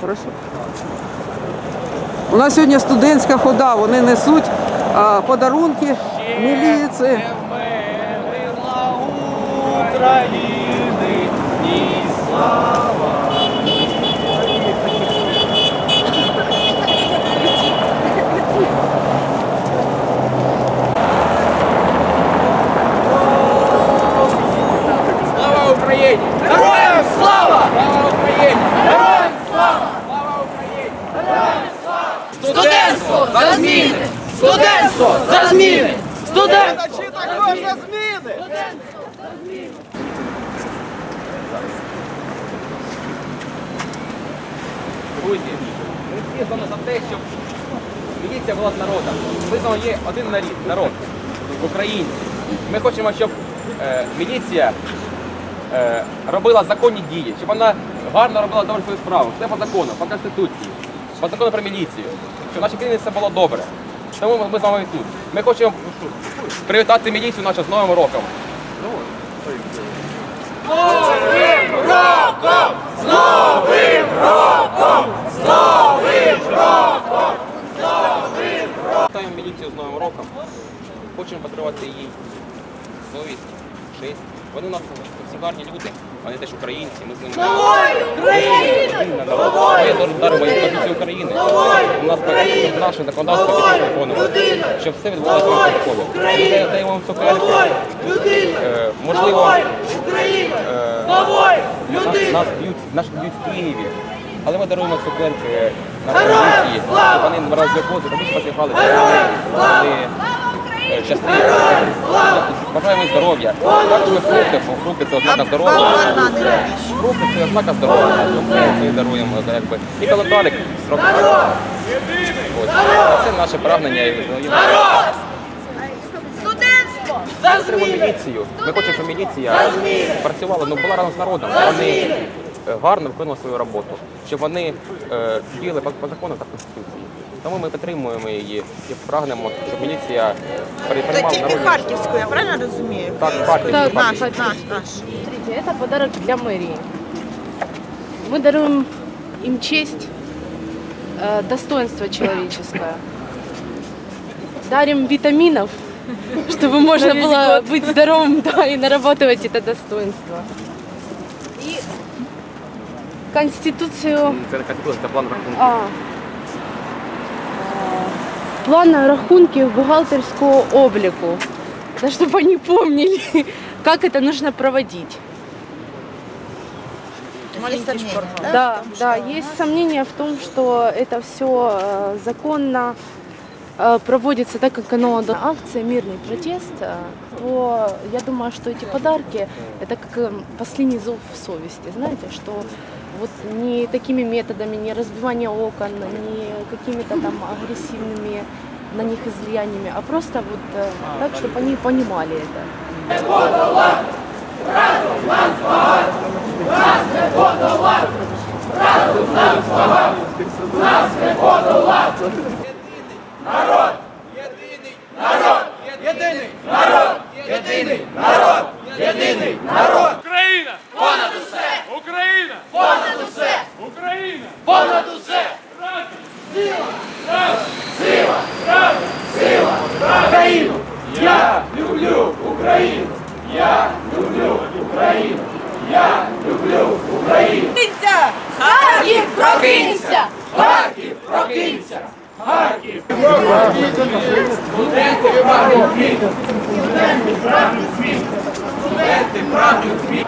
Хорошо. У нас сьогодні студентська хода, вони несуть а, подарунки міліції ні слава. Слава Україні! Героям слава! Слава Україні! Героям слава! Слава Україні! Героям слава! Студентство за зміни! Студентство за зміни! Студентство! також за зміни! Друзі, ми всі за те, щоб міліція була з народом. Вами є один народ, народ українці. Ми хочемо, щоб е, міліція е, робила законні дії, щоб вона гарно робила добре свою справу. Все по закону, по конституції, по закону про міліцію, щоб в нашій країні все було добре. Тому ми, з вами тут. Ми хочемо привітати міліцію нашу з Новим роком. Вітаємо міліцію з Новим роком. Хочемо подарувати їй совість, честь. Вони у нас всі гарні люди, вони теж українці, ми з ними. Україна! України. У нас наше законодавство виконує, щоб все відбулося. Ми даємо вам цукерки. Е, Можливо, е, нас, б'ють, в Києві. Але ми даруємо цукерки на революції, щоб вони разі ми посихали, вони е, щасливі. Бажаємо здоров'я. Ми фрукти, бо фрукти це ознака здоров'я. Фрукти це ознака здоров'я. Ми даруємо якби. І календарик з роком. Ось. Це наше прагнення. і Студентство! Ми хочемо, щоб міліція працювала, ну була разом з народом. Вони гарно виконували свою роботу, щоб вони е, діяли по, по закону та конституції. Тому ми підтримуємо її і прагнемо, щоб міліція при- Це приймала тільки народні. Харківську, я правильно розумію? Так, Харківську, Наш, Харківську. наш, наш. Смотрите, это подарок для мэрии. Мы даруем им честь, э, достоинство человеческое. Дарим витаминов, чтобы можно было быть здоровым да, и нарабатывать это достоинство. И Конституцию, Це не категорія, це план а, план рахунків бухгалтерского облику, да, чтобы они помнили, как это нужно проводить. Есть сомнения, да? Да, да, есть сомнения в том, что это все законно. э, проводится так, как оно акция мирный протест, э, то я думаю, что эти подарки это как э, последний зов совести, знаете, что вот не такими методами, не разбивание окон, не какими-то там агрессивными на них излияниями, а просто вот э, так, чтобы они понимали это. Україна! Понад усе! Україна! Понад усе! Україна! Понад усе! Разом! Сила! Разом! Сила! Сила! Україну! Я люблю Україну! Я люблю Україну! Я люблю Україну! Харків, прокинься! Харків, прокинься! Харків! Студенти прагнуть змін! Студенти прагнуть змін! Студенти прагнуть змін!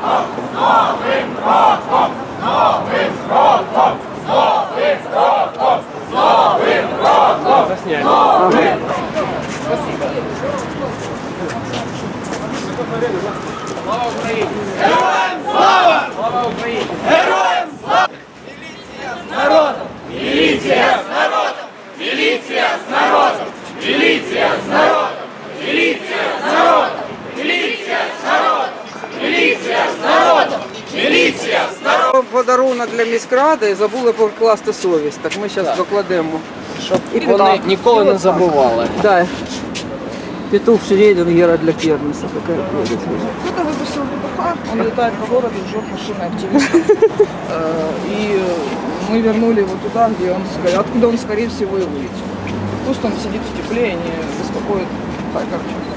Новим роком! Новим роком! Новим роком! Новим роком! Новим Слава Україні! Героям слава! Слава Україні! Героям Міліція з народом! Міліція з народом! Міліція з народом! Міліція з народом! Міліція з народом! Подарунок для міськради і забули покласти совість. Так ми зараз докладемо. І вони ніколи не забували. Да. Петух Середин Гера для Кернеса. Такая Кто-то выбросил петуха, он летает по городу, жжет машины активистов. Е, и мы вернули его туда, где он, откуда он, скорее всего, и вылетел. Пусть он сидит в тепле и не беспокоит. Так, короче.